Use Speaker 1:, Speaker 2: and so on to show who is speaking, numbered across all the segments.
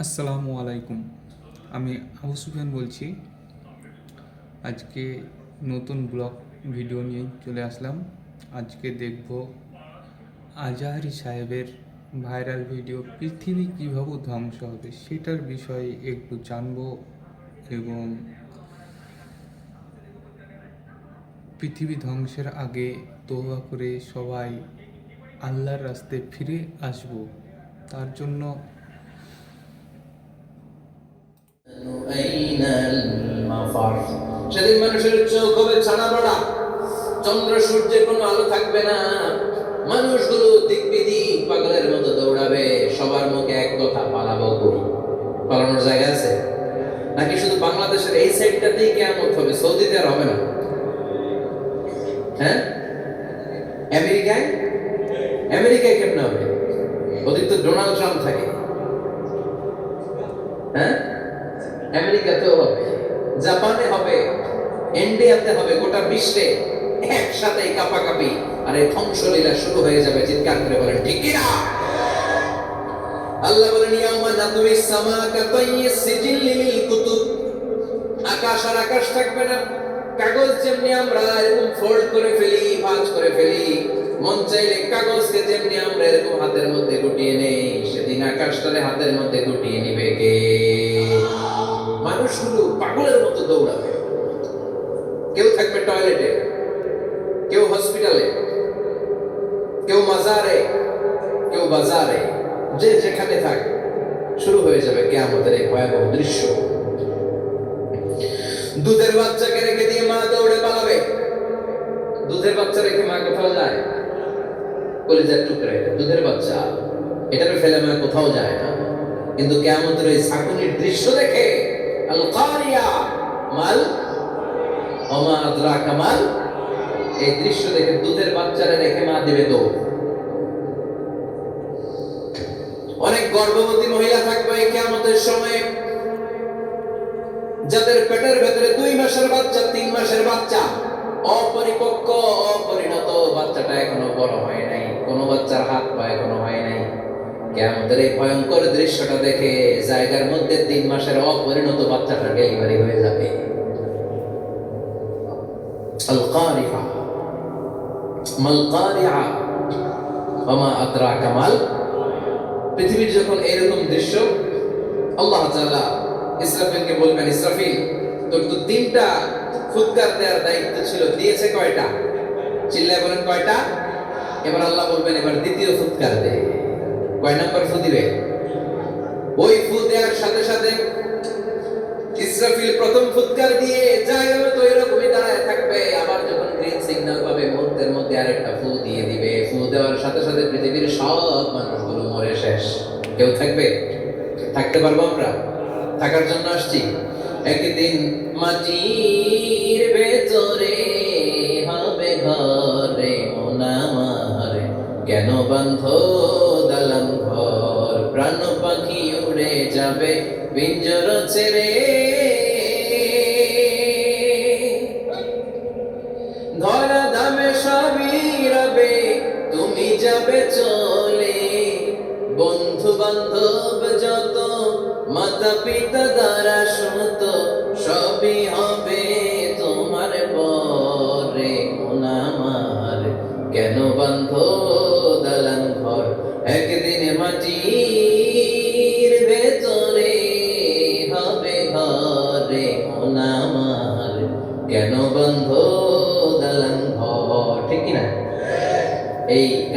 Speaker 1: আসসালামু আলাইকুম। আমি আবু সুফিয়ান বলছি। আজকে নতুন ব্লগ ভিডিও নিয়ে চলে আসলাম। আজকে দেখব আজাহারি সাহেবের ভাইরাল ভিডিও পৃথিবী কীভাবে ধ্বংস হবে সেটার বিষয়ে একটু জানব এবং পৃথিবী ধ্বংসের আগে তোবা করে সবাই আল্লাহর রাস্তায় ফিরে আসব। তার জন্য
Speaker 2: সেদিন মানুষের চোখ হবে ছানা বড়া চন্দ্র কোনো আলো থাকবে না। মানুষগুলো পাগলের মতো দৌড়াবে। সবার মুখে এক কথা, পালাবো পালানোর জায়গা আছে? নাকি শুধু বাংলাদেশের এই সাইডটাতেই কেমন হবে? সৌদিতে আর হবে না। হ্যাঁ? আমেরিকায়? আমেরিকায় কেমন হবে? ওদিক তো ডোনাল্ড ট্রাম্প থাকে হ্যাঁ আমেরিকাতেও হবে জাপানে হবে ইন্ডিয়াতে হবে গোটা বিশ্বে একসাথে কাপাকাপি। আর এই ধ্বংসলীলা শুরু হয়ে যাবে, চিৎকার করে বলেন না? আল্লাহ বলেন তাইয়িস সিজিল্লি লিল কুতুব। আকাশ আর আকাশ থাকবে না, কাগজ যেমনি আমরা এরকম ফোল্ড করে ফেলি, ভাঁজ করে ফেলি, মন চাইলে কাগজকে যেমনি আমরা এরকম হাতের মধ্যে গুটিয়ে নেই, সেদিন আকাশটারে হাতের মধ্যে গুটিয়ে নিবে কে? মানুষগুলো পাগলের মতো দৌড়াবে। কেউ থাকবে টয়লেটে, কেউ হসপিটালে, কেউ মাজারে, কেউ বাজারে, যে যেখানে থাক, শুরু হয়ে যাবে কে আমাদের এই ভয়াবহ দৃশ্য। দুধের বাচ্চাকে রেখে দিয়ে মা দৌড়ে পালাবে। দুধের বাচ্চা রেখে মা কোথাও যায়? কলিজার টুকরে দুধের বাচ্চা এটাকে ফেলে মা কোথাও যায় না। কিন্তু কেমতের ওই ছাকুনির দৃশ্য দেখে আল কারিয়া মাল কামাল। এই দৃশ্য দেখে দুধের বাচ্চারা মা দৌড়। অনেক গর্ভবতী মহিলা থাকবে কেমতের যাদের পেটের ভেতরে দুই মাসের বাচ্চা, তিন মাসের বাচ্চা, অপরিপক্ক, অপরিণত বাচ্চাটা এখনও বড় হয় নাই, কোনো বাচ্চার হাত পা এখনও হয় নাই। কেমতের এই ভয়ঙ্কর দৃশ্যটা দেখে জায়গার মধ্যে তিন মাসের অপরিণত বাচ্চাটা ডেলিভারি হয়ে যাবে। আদরাকা মাল পৃথিবীর যখন দৃশ্য, আল্লাহ তাআলা ইসরাফিলকে বলবেন, ইসরাফিল, তোর তো তিনটা ফুৎকার দেওয়ার দায়িত্ব ছিল, দিয়েছে কয়টা? চিল্লায় বলেন কয়টা? এবার আল্লাহ বলবেন, এবার দ্বিতীয় ফুৎকার দে। কয় নাম্বার ফু দিবে? ওই ফু দেওয়ার সাথে সাথে ইসরাফিল প্রথম ফুৎকার দিয়ে জায়গা মতো এরকমই দাঁড়ায় থাকবে আবার যখন গ্রিন সিগন্যাল পাবে, মুহূর্তের মধ্যে আরেকটা ফু দিয়ে দিবে। ফু দেওয়ার সাথে সাথে পৃথিবীর সব মানুষগুলো মরে শেষ। কেউ থাকবে? থাকতে পারব আমরা? থাকার জন্য আসছি। একদিন মাটির ভেতরে হবে ঘরে মোনামার। কেন বন্ধ দালান ঘর? প্রাণ পাখি উড়ে যাবে, পিঞ্জর ছেড়ে রবে তুমি যাবে চলে। বন্ধু বান্ধব যত মাতা পিতা দ্বারা সুত সবই হবে তোমার পরে। আমার কেন বন্ধ দালান ঘর? একদিন মাটির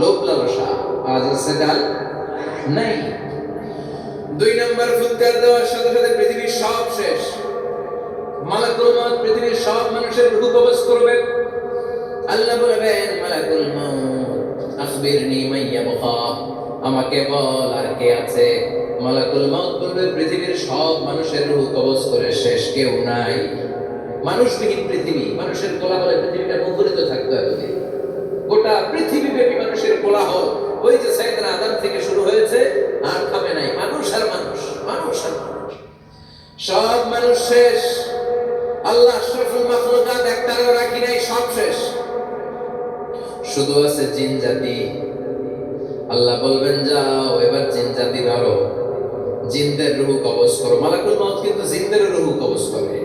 Speaker 2: লোভ লালসা আজ নাই। দুই নম্বর ফুৎকার দেওয়ার সাথে সাথে পৃথিবীর সব শেষ। মালাকুল মউত পৃথিবীর সব মানুষের কবজ করবে। আল্লাহ বলবেন, মালাকুল আখবিরনি মাইয়া আমাকে বল আর কে আছে। মালাকুল মাউত বলবে, পৃথিবীর সব মানুষের রূহ কবজ করে শেষ কেউ নাই। মানুষবিহীন পৃথিবী? মানুষের কোলাহলে পৃথিবীটা মুখরিত থাকতো এতদিন। গোটা পৃথিবী ব্যাপী মানুষের কোলাহল। ওই যে সাইদানা আদাম থেকে শুরু হয়েছে, আর থামে নাই। মানুষ আর মানুষ মানুষ আর মানুষ। সব মানুষ শেষ। আল্লাহ একটারও রাখি নাই, সব শেষ। শুধু আছে জিন জাতি। আল্লাহ বলবেন, যাও, এবার জিন জাতি ধরো জিনদের রুহু কবজ করো। মালাকুল মাউত কিন্তু জিনদের রুহু কবজ করে।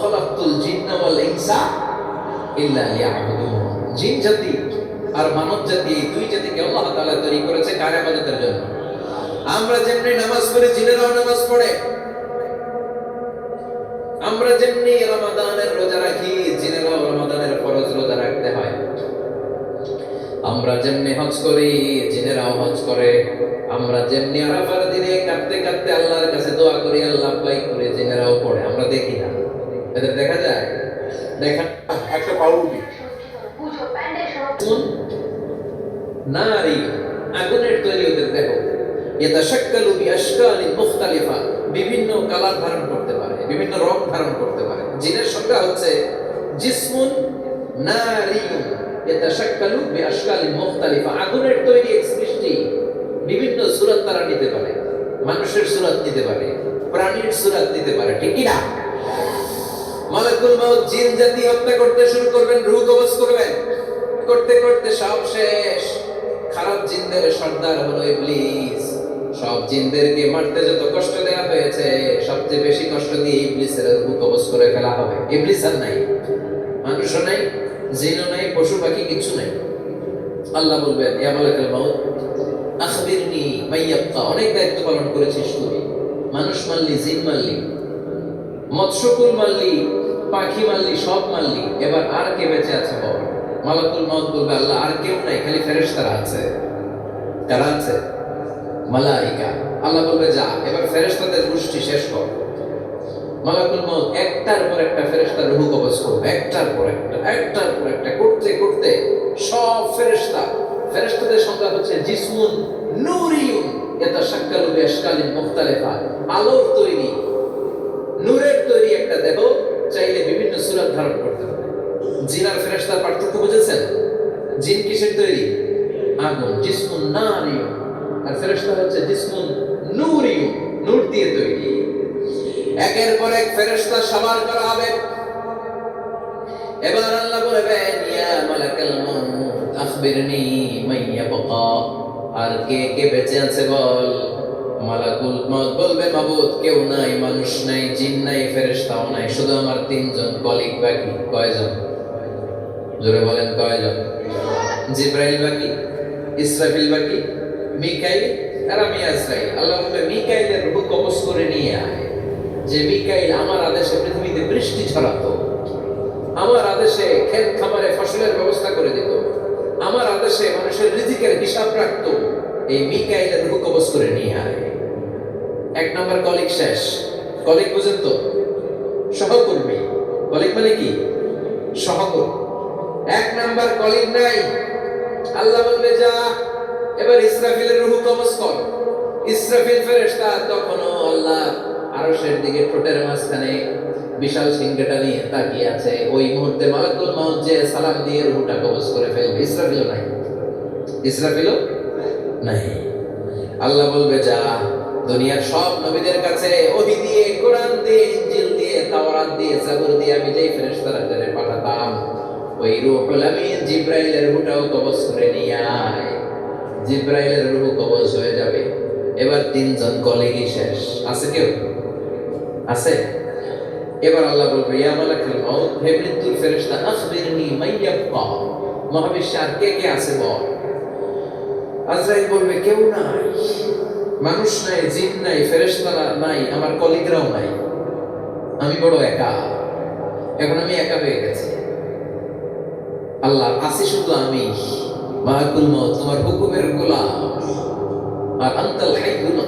Speaker 2: খলাকতুল জিন্না ওয়াল ইনসা ইল্লা জিন জাতি আর মানব জাতি, এই দুই জাতিকে আল্লাহ তাআলা তৈরি করেছে কার ইবাদতের জন্য? আমরা যেমনি নামাজ পড়ি, জিনেরাও নামাজ পড়ে। আমরা যেমনি রমাদানের রোজা রাখি, জিনেরাও রমাদানের ফরজ রোজা রাখতে হয়। আমরা যেমনি হজ করি, জিনেরাও হজ করে। আমরা যেমনি আরাফার দিনে কাঁদতে কাঁদতে আল্লাহর কাছে দোয়া করি, আল্লাহ পাই করে জিনেরাও পড়ে। আমরা দেখি না। এদের দেখা যায়? দেখা
Speaker 3: একটা পাউরুটি।
Speaker 4: প্যান্ডেল সহ
Speaker 2: কোন নারী আগুনের তৈরি ওদের দেহ। ইয়াতাশাক্কালু বিআশকালিন মুখতালিফা, বিভিন্ন কালার ধারণ করতে পারে, বিভিন্ন রং ধারণ করতে পারে। জিনের সংজ্ঞা হচ্ছে জিসমুন, নারিয়ুন। ইয়াতাশাক্কালু বিআশকালিন মুখতালিফা, আগুনের তৈরি এক সৃষ্টি বিভিন্ন সুরত তারা নিতে পারে, মানুষের সুরত নিতে পারে, প্রাণীর সুরত নিতে পারে, ঠিক না মালাকুল মাউত জিন জাতি হত্যা করতে শুরু করবেন, রূহ কবজ করবেন। করতে করতে সব শেষ। খারাপ জিনদের সর্দার হলো ইবলিস। সব জিনদেরকে মারতে যত কষ্ট দেওয়া হয়েছে, সবচেয়ে বেশি কষ্ট দিয়ে ইবলিসের কবজ করে ফেলা হবে। ইবলিস আর নাই। মানুষও নাই, জিনও নাই, পশু পাখি কিছু নাই। আল্লাহ বলবেন, ইয়া মালাকুল মাউত, আখবিরনি মাইয়াবকা অনেক দায়িত্ব পালন করেছিস তুই। মানুষ মারলি, জিন মারলি, মৎস্যকুল মারলি, পাখি মারলি, সব মারলি। এবার আর কে বেঁচে আছে বল? মালাকুল মত বলবে, আল্লাহ, আর কেউ নাই, খালি ফেরেশতারা আছে। কারা আছে? মালাইকা। আল্লাহ বলবে, যা, এবার ফেরেশতাদের গোষ্ঠী শেষ কর। মালাকুল একটার পর একটা রুহু কবজ করবে, একটার পর একটা, একটার পর একটা, করতে করতে সব ফেরেশতা, ফেরেশতাদের সংখ্যা হচ্ছে জিসমুন এটা বিআশকালিন মুখতালিফা, আলোর তৈরি, নূরের তৈরি একটা দেহ, চাইলে বিভিন্ন সুরত ধারণ করতে পারে জিন আর ফেরেশতার পার্থক্য বুঝেছেন? জিন কিসের তৈরি? আগুন জিসমুন নারিয়ুন আর ফেরেশতা হচ্ছে জিসমুন নূরিয়ুন নূর দিয়ে তৈরি। একের পর এক ফেরেশতা সবার করা হবে। এবার আল্লাহ বলবেন ইয়া মালাকাল মাউত, আখবিরনি মান ইয়াবকা। আর কে কে বেঁচে আছে বল? মালাকুল মত বলবে, মাবুদ, কেউ নাই, মানুষ নাই, জিন নাই, ফেরেশতাও নাই, শুধু আমার তিনজন কলিগ বাকি, কয়জন? জোরে বলেন কয়জন জিব্রাইল বাকি, ইসরাফিল বাকি, মিকাইল আর আমি আজরাইল। আল্লাহ বলবে, মিকাইলের রূহ কবজ করে নিয়ে আয়। যে মিকাইল আমার আদেশে পৃথিবীতে বৃষ্টি ছড়াতো, আমার আদেশে ক্ষেত খামারে ফসলের ব্যবস্থা করে দিত, আমার আদেশে মানুষের রিজিকের হিসাব রাখতো, এই মিকাইলের রূহ কবজ করে নিয়ে আয়। এক নম্বর কলিগ শেষ। কলিগ বুঝেন তো, সহকর্মী। কলিগ মানে কি? সহকর্মী। এক নাম্বার কলিগ নাই। আল্লাহ বলবে, যা, এবার ইসরাফিলের রুহু কবজ কর। ইসরাফিল ফেরেশতা তখনও আল্লাহ আরশের দিকে ঠোঁটের মাঝখানে বিশাল সিংহটা নিয়ে তাকিয়ে আছে। ওই মুহূর্তে মালাকুল মাউত যে সালাম দিয়ে রুহুটা কবজ করে ফেলবে, ইসরাফিলও নাই। ইসরাফিলও নাই। আল্লাহ বলবে, যা, দুনিয়ার সব নবীদের কাছে ওহি দিয়ে, কোরআন দিয়ে ইনজিল দিয়ে, তাওরাত দিয়ে, জাবুর দিয়ে আমি যেই ফেরেশতাদের পাঠাতাম ওই রূহুল আমিন জিব্রাইলের রূহটাও কবজ করে নিয়ে আয়। জিব্রাইলের রূহ কবজ হয়ে যাবে। এবার তিনজন কলিগই শেষ। আছে কেউ? আছে? এবার আল্লাহ বলবে, ইয়া মালাকুল মাউত, হে মৃত্যুর ফেরেশতা, আখবিরনি মাইয়াবকা মহাবিশ্বে আর কে কে আছে বল? আজরাইল বলবে, কেউ নাই। মানুষ নাই, জিন নাই ফেরেশতারা নাই, আমার কলিগরাও নাই। আমি বড় একা। এখন আমি একা হয়ে গেছি। আল্লাহ আছি শুধু আমি মত তোমার হুকুমের গোলা আর আন্তাল হাইকুল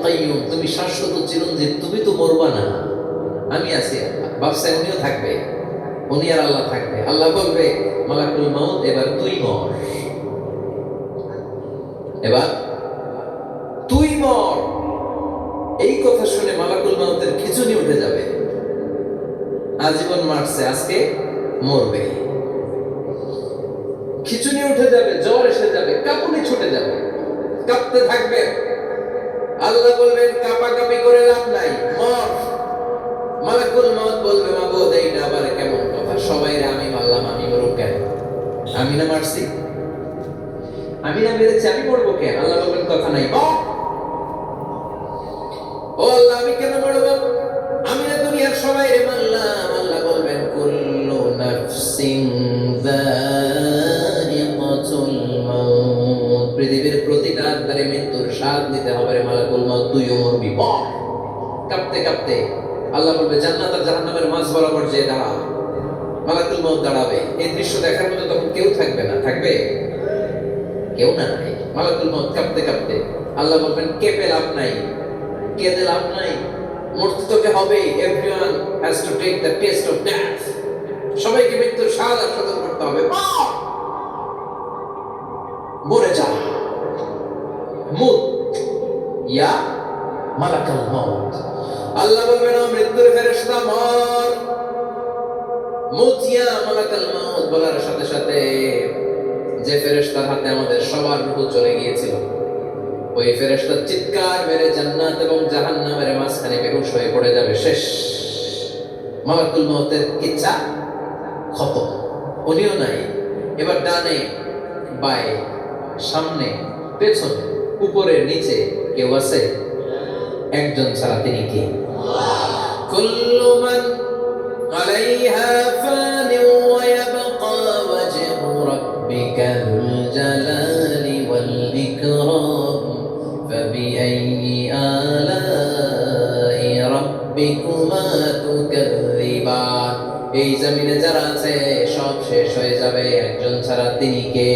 Speaker 2: তুমি শাশ্বত চিরঞ্জীব, তুমি তো মরবা না। আমি আছি, বাপসা উনিও থাকবে, উনি আর আল্লাহ থাকবে। আল্লাহ বলবে, মালাকুল মাউত, এবার তুই মর। এবার তুই মর। এই কথা শুনে মালাকুল মাউতের খিচুনি উঠে যাবে। আজীবন মারছে, আজকে মরবে। খিচুনি উঠে যাবে, জ্বর এসে যাবে, কাঁপুনি ছুটে যাবে। কাঁপতে থাকবে। আল্লাহ বলবেন, কাঁপাকাঁপি করে লাভ নাই। মর। মালাকুল মাউত বলবে মাবুদ এইটা আবার কেমন কথা? সবাই আমি মারলাম, আমি মরুক কেন? আমি না মারছি। আমি না মেরেছি, আমি মরবো কেন? আল্লাহ বলবেন, কথা নাই ও আল্লাহ, আমি কেন মরবো? কাঁপতে কাঁপতে আল্লাহ বলবে, জান্নাত আর জাহান্নামের মাঝ বরাবর যে দাঁড়া মালাকুল মাউত দাঁড়াবে। এই দৃশ্য দেখার মতো তখন কেউ থাকবে না। থাকবে? কেউ না নাই মালাকুল মাউত কাঁপতে কাঁপতে আল্লাহ বলবেন, কেঁপে লাভ নাই। কেঁদে লাভ নাই। মরতে তোকে হবে everyone has to take the test of death সবাইকে মৃত্যুর স্বাদ আস্বাদন করতে হবে। মরে যা। মুত। ইয়া মালাকাল মাউত। আল্লাহ বলবেন, ও মৃত্যুর ফেরেশতা, মর। মুত ইয়া মালাকাল মাউত বলার সাথে সাথে যে ফেরেশতার হাতে আমাদের সবার রূহ চলে গিয়েছিল, ওই ফেরেশতার চিৎকার মেরে জান্নাত এবং জাহান্নামের মাঝখানে বেহুশ হয়ে পড়ে যাবে। শেষ। মালাকুল মউতের ইচ্ছা খতম উনিও নাই, এবার ডানে বায়ে, সামনে, পেছনে, উপরে, নিচে কেউ আছে? একজন ছাড়া তিনি কে? মান আলাইহা ফানি ওয়া ইয়াবকা ওয়াজহু রাব্বিকা যুল জালালি ওয়াল ইকরাম ফাবিআইয়ি আলাই রাব্বিকুমা এই জমিনে যারা আছে, সব শেষ হয়ে যাবে। একজন ছাড়া তিনি কে?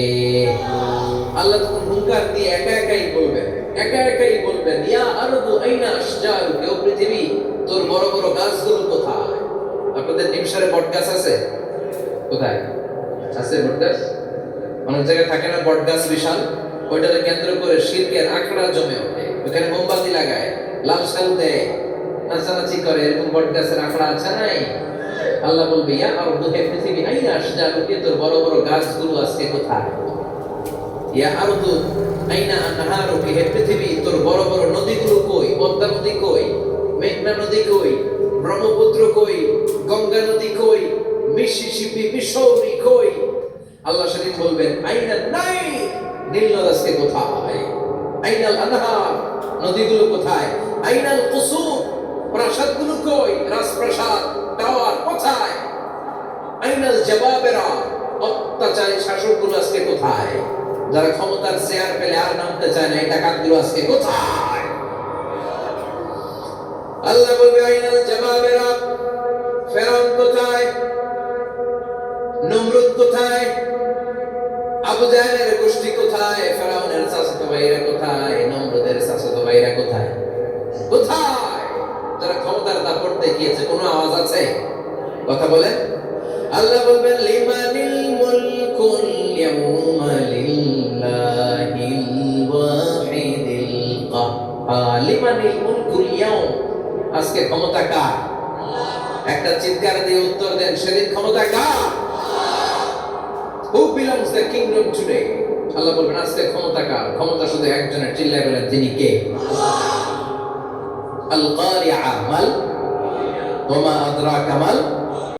Speaker 2: আল্লাহ তখন হুঙ্কার দিয়ে একা একাই বলবেন, একা একাই বলবেন, ইয়া আরদু আইনা আশজারু কেউ পৃথিবী বড় বড় গাছগুলো কোথায়? আপনাদের নিমসারে বট গাছ আছে? কোথায়? আছে বট গাছ? অনেক জায়গায় থাকে না বট গাছ বিশাল। ওইটাকে কেন্দ্র করে শিল্পের আখড়া জমে ওঠে। ওখানে মোমবাতি লাগায়, লাল শাল দেয়। নাচানাচি করে, এরকম বট গাছের আখড়া আছে নাই? আল্লাহ বলবে, ইয়া আরদু হে পৃথিবী, আইনা আশজারু কে তোর বড় বড় গাছগুলো আজকে কোথায়? ইয়া আরদু, আইনা আনহারু কি হে পৃথিবী, তোর বড় বড় নদীগুলো কই? পদ্মা নদী কই? মেঘনা নদী কই, ব্রহ্মপুত্র কই, গঙ্গা নদী কই, মিসিসিপি মিসৌরি কই? আল্লাহ শরীফ বলবেন, আইনা নাই, নীল আজকে কোথায়? আইনাল আনহার, নদীগুলো কোথায়? আইনাল কুসুম, প্রাসাদগুলো কই? রাজপ্রাসাদ, টাওয়ার কোথায়? আইনাল জবাবেরা, অত্যাচারী শাসকগুলো আজকে কোথায়? যারা ক্ষমতার চেয়ার পেলে আর নামতে চায় না, এই ডাকাতগুলো আজকে কোথায়? আল্লাহ বলবে আইনাল জবাবেরা ফেরাউন কোথায়? নমরুদ কোথায়? আবু জাহেলের গোষ্ঠী কোথায়? ফেরাউনের চাচাতো ভাইরা কোথায়? নমরুদের চাচাতো ভাইরা কোথায়? কোথায়? যারা ক্ষমতার দাপট দেখিয়েছে, কোনো আওয়াজ আছে? কথা বলেন। আল্লাহ বলবেন লিমানিল মুলকুল ইয়াউমা লিল্লাহিল ওয়াহিদিল কাহ্হার। লিমানিল মুলকুল ইয়াউম। আজকে ক্ষমতা কার? একটা চিৎকার দিয়ে উত্তর দেন, সেদিন ক্ষমতা কার? Who belongs the kingdom today আল্লাহ বলবেন, আজকে ক্ষমতা কার? ক্ষমতা শুধু একজনের, চিল্লায় বলেন তিনি কে? আল কারিআ মাল ওমা আদরাকা মাল।